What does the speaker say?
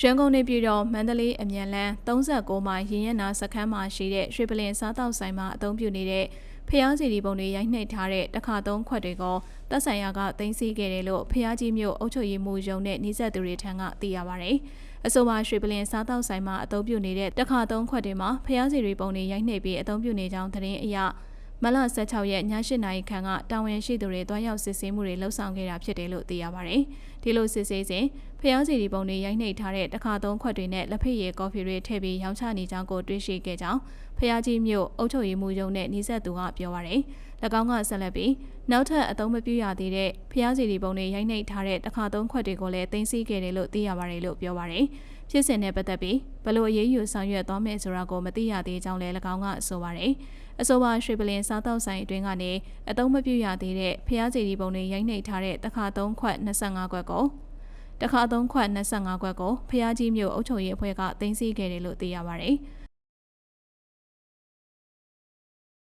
ရန်ကုန်နေပြည်တော်မန္တလေးအမြန်လန်း39မိုင်ရင်ရက်နာစခန်းမှာရှိတဲ့ရွှေပလင်စားတောက်ဆိုင်မှာအသုံးပြုနေတဲ့ဖျားစီဒီပုံတွေရိုက်နှိပ်ထားတဲ့တခါသုံးခွက်တွေကိုတပ်ဆိုင်ရာကတင်စီခဲ့တယ်လို့ဖျားကြီးမြို့အုပ်ချုပ်ရေးမှူးရုံးနဲ့နှိစက်သူတွေထံကသိရပါဗျ။အဆိုပါရွှေပလင်စားတောက်ဆိုင်မှာအသုံးပြုနေတဲ့တခါသုံးခွက်တွေမှာဖျားစီဒီပုံတွေရိုက်နှိပ်ပြီးအသုံးပြုနေကြောင်းသတင်းအရမလ16ရက်ည8နာရီခန့်ကတာဝန်ရှိသူတွေတွားရောက်စစ်ဆေးမှုတွေလှုပ်ဆောင်ခဲ့တာဖြစ်တယ်လို့သိရပါတယ်။ဒီလိုစစ်ဆေးစဉ် ဖျားစီဒီပုံတွေရိုက်နှိပ်ထားတဲ့တခါသုံးခွက်တွေနဲ့လက်ဖက်ရည်ကော်ဖီတွေထည့်ပြီးရောင်းချနေကြောင်းကိုတွေ့ရှိခဲ့ကြောင်းဖျားကြီးမြို့အုပ်ချုပ်ရေးမှူးရုံးနဲ့နှိစက်သူကပြောပါရယ်။၎င်းကဆက်လက်ပြီးနောက်ထပ်အသုံးမပြုရသေးတဲ့ဖျားစီဒီပုံတွေရိုက်နှိပ်ထားတဲ့တခါသုံးခွက်တွေကိုလည်းတင်စီခဲ့တယ်လို့သိရပါတယ်လို့ပြောပါရယ်။ဖြစ်စဉ်နဲ့ပတ်သက်ပြီးဘလို့အရေးယူဆောင်ရွက်သွားမယ်ဆိုတာကိုမသိရသေးကြောင်းလည်း၎င်းကဆိုပါရယ်။အဆိုပါရွှေပလင်စားတောက်ဆိုင်အတွင်းကနေအသုံးမပြုရသေးတဲ့ဖျားစီဒီပုံတွေရိုက်နှိပ်ထားတဲ့တခါသုံးခွက်25ခွက်ကို တခါသုံးခွက်25ခွက်ကိုဖျားကြီးမြို့အုပ်ချုပ်ရေးအဖွဲ့ကတင်စီခဲ့တယ်လို့သိရပါတယ်။